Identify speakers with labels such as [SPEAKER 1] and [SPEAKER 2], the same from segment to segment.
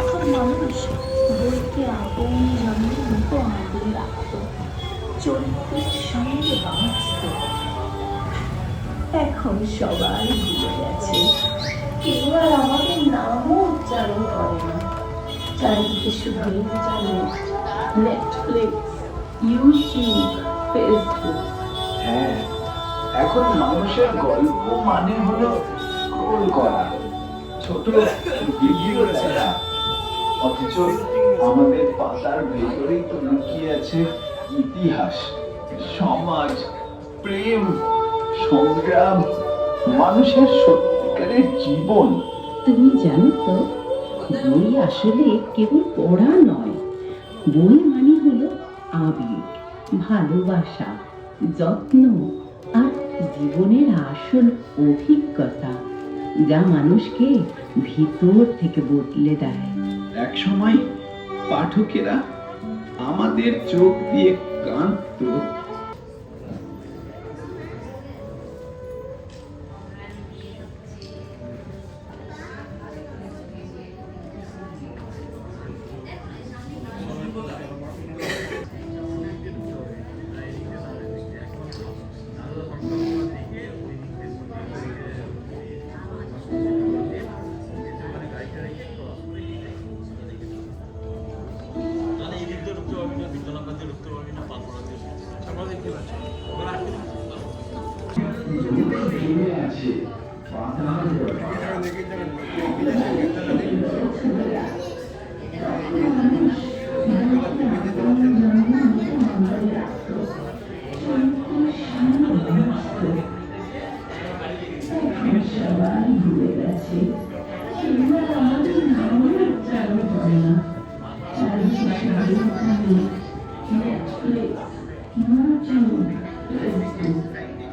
[SPEAKER 1] তখন মানুষ বইকে মতো আগলে রাখত চরিত্রের সঙ্গে বাঁচত এখন সবাই ভুলে গেছে। কেউ আর আমাদের নামও উচ্চারণ করে না চারিদিকে শুধু নেটফ্লিক্স ইউটিউব ফেসবুক
[SPEAKER 2] হ্যাঁ এখন মানুষের গল্প মানে হলো গোল করা। ছোট, ভিডিও ছাড়া। অথচ আমাদের পাতার ভেতরেই তো লুকিয়ে আছে ইতিহাস, সমাজ, প্রেম, সংগ্রাম, মানুষের সত্যিকারের জীবন।
[SPEAKER 3] তুমি জানো তো, বই আসলে কেবল পড়া নয়, বই মানে হলো আবেগ, ভালোবাসা, যত্ন আর জীবনের আসল অভিজ্ঞতা, যা মানুষকে ভিতর থেকে বদলে দেয়।
[SPEAKER 2] এক সময় পাঠকেরা আমাদের চোখ দিয়ে কাঁদতো
[SPEAKER 4] দিক দিয়ে ঢুকতে পারবি না বিদ্যালয় দিয়ে ঢুকতে পারবি না পালপাড়া দিয়ে আমরা দেখতে পাচ্ছি ওরা
[SPEAKER 2] আছে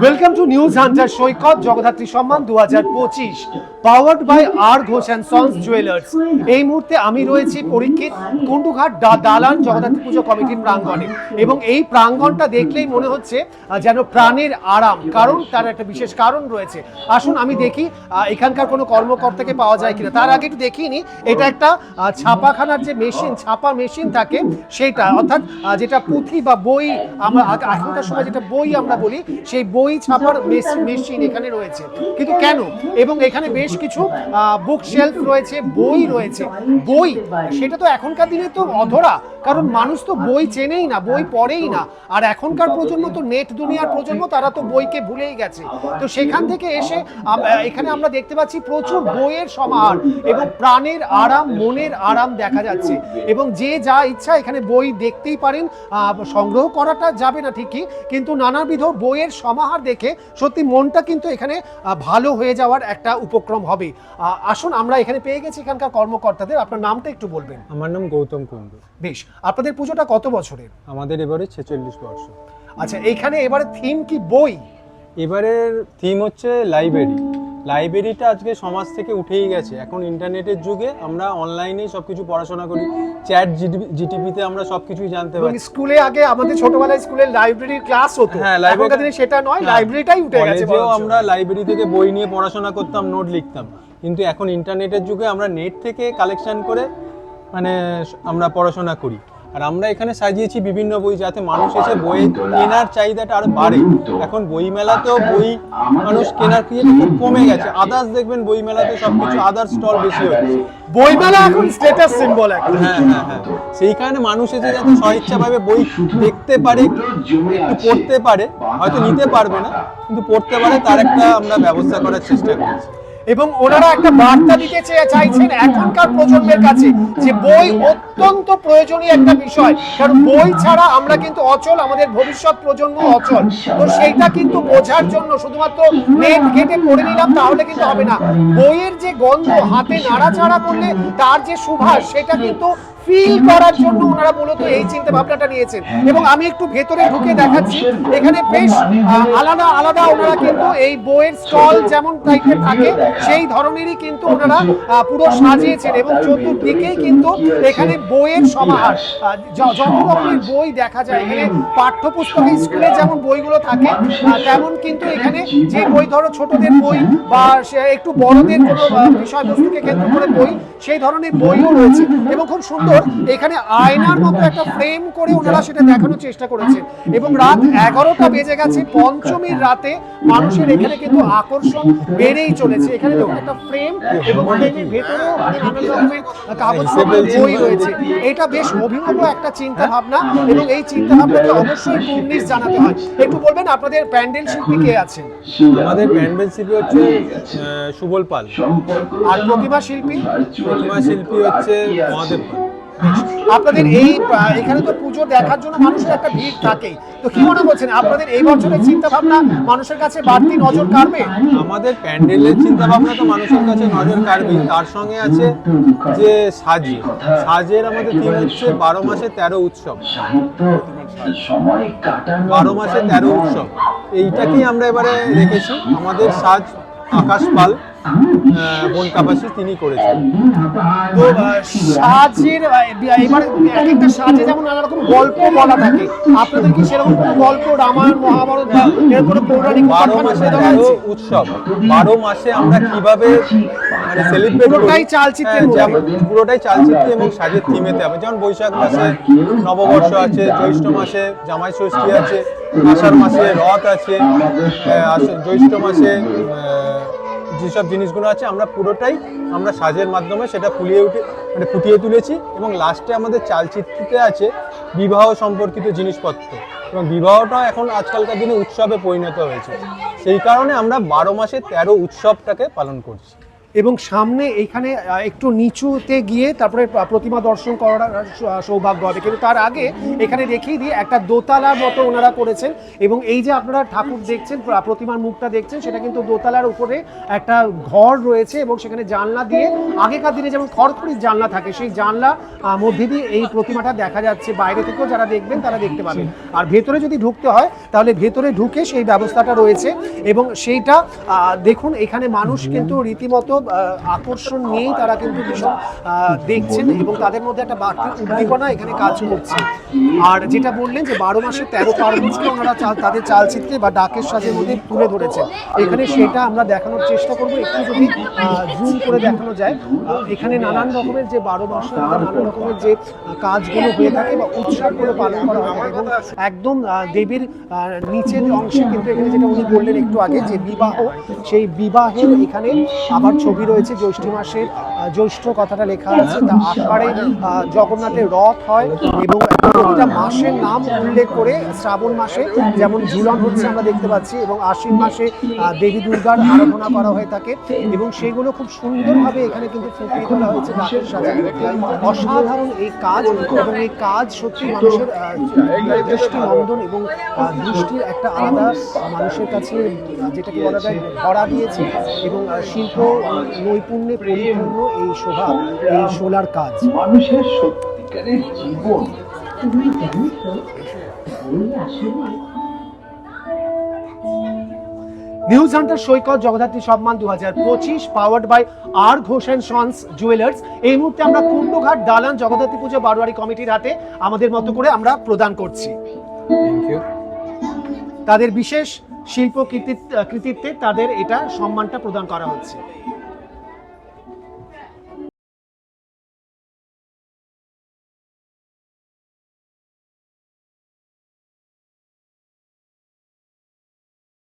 [SPEAKER 5] welcome to News Hunter Saikat, Jagaddhatri সম্মান দু হাজার পঁচিশ powered by R Ghosh and Sons Jewellers এই মুহূর্তে আমি রয়েছি পরীক্ষিত কুন্ডুঘাট দালান জগদ্ধাত্রী পুজো কমিটির প্রাঙ্গণে। এবং এই প্রাঙ্গণটা দেখলেই মনে হচ্ছে যেন প্রাণের আরাম, কারণ তার একটা বিশেষ কারণ রয়েছে। আসুন আমি দেখি এখানকার কোনো কর্মকর্তাকে পাওয়া যায় কিনা। তার আগে একটু দেখিয়ে নিই, এটা একটা ছাপাখানার যে মেশিন, ছাপা মেশিন থাকে, সেটা, অর্থাৎ যেটা পুঁথি বা বই আমরা, এখনকার সময় যেটা বই আমরা বলি, সেই বই ছাপার মেশিন এখানে রয়েছে। কিন্তু কেন? এবং এখানে বেশ কিছু বুক শেলফ রয়েছে বই রয়েছে। বই সেটা তো এখনকার দিনে তো অধরা। কারণ মানুষ তো বই চেনেই না বই পড়েই না। আর এখনকার প্রজন্ম তো নেট দুনিয়ার প্রজন্ম তারা তো বইকে ভুলেই গেছে। তো সেখান থেকে এসে এখানে আমরা দেখতে পাচ্ছি প্রচুর বইয়ের সমাহার এবং প্রাণের আরাম মনের আরাম দেখা যাচ্ছে। এবং যে যা ইচ্ছা এখানে বই দেখতেই পারেন সংগ্রহ করাটা যাবে না ঠিকই কিন্তু নানাবিধ বইয়ের সমাহার দেখে সত্যি মনটা কিন্তু এখানে ভালো হয়ে যাওয়ার একটা উপক্রম হবে। আসুন আমরা এখানে পেয়ে গেছি এখানকার কর্মকর্তাদের। আপনার নামটা একটু বলবেন।
[SPEAKER 6] আমার নাম গৌতম কুণ্ডু।
[SPEAKER 5] বেশ আপনাদের পুজোটা কত বছরের?
[SPEAKER 6] আমাদের এবারে ছেচল্লিশ বর্ষ।
[SPEAKER 5] আচ্ছা এইখানে এবারে থিম কি বই?
[SPEAKER 6] এবারের থিম হচ্ছে লাইব্রেরি লাইব্রেরিটা আজকে সমাজ থেকে উঠেই গেছে। এখন ইন্টারনেটের যুগে আমরা অনলাইনেই সব কিছু পড়াশোনা করি। চ্যাট জিটিপিতে আমরা সব কিছুই জানতে পারি।
[SPEAKER 5] স্কুলে আগে আমাদের ছোটবেলায় স্কুলে লাইব্রেরির ক্লাস হতো।
[SPEAKER 6] হ্যাঁ,
[SPEAKER 5] এখনকার দিনে সেটা নয়
[SPEAKER 6] হ্যাঁ,
[SPEAKER 5] লাইব্রেরিটাই উঠে গেছে
[SPEAKER 6] কলেজেও। আমরা লাইব্রেরি থেকে বই নিয়ে পড়াশোনা করতাম নোট লিখতাম। কিন্তু এখন ইন্টারনেটের যুগে আমরা নেট থেকে কালেকশন করে মানে আমরা পড়াশোনা করি। আর আমরা এখানে সাজিয়েছি বিভিন্ন বই যাতে মানুষ এসে বই কেনার চাহিদাটা আরও বাড়ে। এখন বই মেলাতেও বই মানুষ কেনার খুব কমে গেছে। আদার্স দেখবেন বই মেলাতে সবকিছু আদার্স স্টল বেশি হচ্ছে।
[SPEAKER 5] বইমেলা এখন স্ট্যাটাস সিম্বল একটা।
[SPEAKER 6] হ্যাঁ হ্যাঁ হ্যাঁ। সেই কারণে মানুষ এসে যাতে স্বইচ্ছাভাবে বই দেখতে পারে একটু পড়তে পারে হয়তো নিতে পারবে না কিন্তু পড়তে পারে তার একটা আমরা ব্যবস্থা করার চেষ্টা করছি।
[SPEAKER 5] এবং ওনারা একটা বার্তা দিতে চাইছেন এখনকার প্রজন্মের কাছে যে বই অত্যন্ত প্রয়োজনীয় একটা বিষয়। কারণ বই ছাড়া আমরা কিন্তু অচল, আমাদের ভবিষ্যৎ প্রজন্ম অচল। তো সেইটা কিন্তু বোঝার জন্য শুধুমাত্র নেট ঘেটে পড়ে নিলাম, তাহলে কিন্তু হবে না। বইয়ের যে গন্ধ, হাতে নাড়াচাড়া করলে তার যে সুভাষ, সেটা কিন্তু ফিল করার জন্য ওনারা মূলত এই চিন্তা ভাবনাটা নিয়েছেন। এবং আমি একটু ভেতরে ঢুকে দেখাচ্ছি, এখানে বেশ আলাদা আলাদা ওনারা কিন্তু এই বইয়ের স্টল যেমন টাইপের থাকে, সেই ধরনেরই কিন্তু ওনারা পুরো সাজিয়েছেন এবং চতুর্দিকেই কিন্তু এখানে বইয়ের সমাহার। যত রকমের বই দেখা যায়, এখানে পাঠ্যপুস্তকে স্কুলে যেমন বইগুলো থাকে তেমন কিন্তু এখানে যে বই ধরো ছোটদের বই বা একটু বড়দের কোনো বিষয়বস্তুকে কেন্দ্র করে বই, সেই ধরনের বইও রয়েছে। এবং খুব সুন্দর এখানে আয়নার মতো একটা ফ্রেম করে ওনারা সেটা দেখানোর চেষ্টা করেছে এবং রাত এগারোটা বেজে গেছে পঞ্চমীর রাতে মানুষের এখানে কিন্তু আকর্ষণ বেড়েই চলেছে। এখানে দেখুন একটা ফ্রেম এবং ফ্রেমের ভেতরেও নানান রকমের কাগজ বই রয়েছে। এটা বেশ অভিনব একটা চিন্তা ভাবনা এবং এই চিন্তা ভাবনাকে অবশ্যই কুর্নিশ জানাতে হয়। একটু বলবেন আপনাদের প্যান্ডেল শিল্পী কে আছেন?
[SPEAKER 6] আমাদের প্যান্ডেল শিল্পী হচ্ছে সুবল পাল।
[SPEAKER 5] আর প্রতিমা শিল্পী?
[SPEAKER 6] প্রতিমা শিল্পী হচ্ছে মহাদেব পাল।
[SPEAKER 5] আপনাদের এই এখানে তো পুজো দেখার জন্য মানুষের একটা ভিড় থাকেই তো কি মনে করছেন আপনাদের এই বছরের চিন্তা ভাবনা মানুষের কাছে বাড়তি নজর কাড়বে?
[SPEAKER 6] আমাদের প্যান্ডেলের চিন্তা ভাবনা তো মানুষের কাছে নজর কাড়বেই। তার সঙ্গে আছে যে সাজি। সাজের আমাদের থিম হচ্ছে বারো মাসে তেরো উৎসব।
[SPEAKER 2] সাহিত্য সময় কাটানো
[SPEAKER 6] বারো মাসে তেরো উৎসব। এইটাকেই আমরা এবারে রেখেছি। আমাদের সাজ আকাশ পাল। বন কাপাসি তিনি করেছেন।
[SPEAKER 5] তো সাজের এবার এক একটা সাজে যেমন নানা রকম গল্প বলা থাকে। আপনাদের কি সেরকম কোনো গল্প রামায়ণ মহাভারত বা এর কোনো পৌরাণিক
[SPEAKER 6] বারো মাসে? উৎসব। বারো মাসে আমরা কীভাবে মানে সেলিব্রেট
[SPEAKER 5] পুরোটাই চালচিত্রের মধ্যে।
[SPEAKER 6] পুরোটাই চালচিত্র এবং সাজের থিমেতে হবে। যেমন বৈশাখ মাসে নববর্ষ আছে জ্যৈষ্ঠ মাসে জামাই ষষ্ঠী আছে আষাঢ় মাসে রথ আছে জ্যৈষ্ঠ মাসে যেসব জিনিসগুলো আছে আমরা পুরোটাই আমরা সাজের মাধ্যমে সেটা ফুলিয়ে উঠে মানে ফুটিয়ে তুলেছি এবং লাস্টে আমাদের চালচিত্রিতে আছে বিবাহ সম্পর্কিত জিনিসপত্র। এবং বিবাহটা এখন আজকালকার দিনে উৎসবে পরিণত হয়েছে। সেই কারণে আমরা বারো মাসে তেরো উৎসবটাকে পালন করছি।
[SPEAKER 5] এবং সামনে এইখানে একটু নিচুতে গিয়ে তারপরে প্রতিমা দর্শন করার সৌভাগ্য হবে। কিন্তু তার আগে এখানে দেখিয়ে দিয়ে একটা দোতলার মতো ওনারা করেছেন এবং এই যে আপনারা ঠাকুর দেখছেন প্রতিমার মুখটা দেখছেন সেটা কিন্তু দোতলার উপরে একটা ঘর রয়েছে এবং সেখানে জানলা দিয়ে আগেকার দিনে যেমন খড়খড়ির জানলা থাকে সেই জানলা মধ্যে দিয়ে এই প্রতিমাটা দেখা যাচ্ছে। বাইরে থেকেও যারা দেখবেন তারা দেখতে পাবেন। আর ভেতরে যদি ঢুকতে হয় তাহলে ভেতরে ঢুকে সেই ব্যবস্থাটা রয়েছে এবং সেইটা দেখুন এখানে মানুষ কিন্তু রীতিমতো আকর্ষণ নিয়েই তারা কিন্তু ভীষণ দেখছেন এবং তাদের মধ্যে একটা বাড়তি উদ্দীপনা এখানে কাজ করছে। আর যেটা বললেন যে বারো মাসে তেরো পার্বণকে ওনারা তাদের চালচিত্রে বা ডাকের সাজের মধ্যে তুলে ধরেছেন। এখানে সেটা আমরা দেখানোর চেষ্টা করব, একটু যদি জুম করে দেখানো যায়। এখানে নানান রকমের যে বারো মাসে নানান রকমের যে কাজগুলো হয়ে থাকে বা উৎসবগুলো পালন করা হয় এবং একদম দেবীর নিচের অংশে কিন্তু এখানে যেটা উনি বললেন একটু আগে, যে বিবাহ, সেই বিবাহের এখানে আবার ছবি রয়েছে জ্যৈষ্ঠ মাসে। আহ, জ্যৈষ্ঠ কথাটা লেখা আছে তা আহ, জগন্নাথের রথ হয় এবং প্রতিটা মাসের নাম উল্লেখ করে শ্রাবণ মাসে যেমন ঝুলন হচ্ছে আমরা দেখতে পাচ্ছি এবং আশ্বিন মাসে দেবী দুর্গার আরাধনা করা হয়ে থাকে এবং সেগুলো খুব সুন্দরভাবে এখানে কিন্তু ফুটিয়ে তোলা হয়েছে ডাকের সাথে অসাধারণ এই কাজ এবং এই কাজ সত্যি মানুষের দৃষ্টি নন্দন এবং দৃষ্টির একটা আলাদা মানুষের কাছে যেটাকে বলা যায় ভরা দিয়েছে এবং শিল্প নৈপুণ্যে পরিপূর্ণ এই শোভা এই সোলার কাজ।
[SPEAKER 2] মানুষের সত্যিকারের জীবন।
[SPEAKER 3] তুমি জানো তো ওই আসলে
[SPEAKER 5] নিউজ হান্টার সৈকত জগদ্ধাত্রী সম্মান দু হাজার পঁচিশ powered by R Ghosh and Sons Jewellers এই মুহূর্তে আমরা কুণ্ডঘাট দালান জগদ্ধাত্রী পুজো বারোয়ারি কমিটির হাতে আমাদের মতো করে আমরা প্রদান করছি। তাদের বিশেষ শিল্প কৃতিত্ব- কৃতিত্বে তাদের এটা সম্মানটা প্রদান করা হচ্ছে।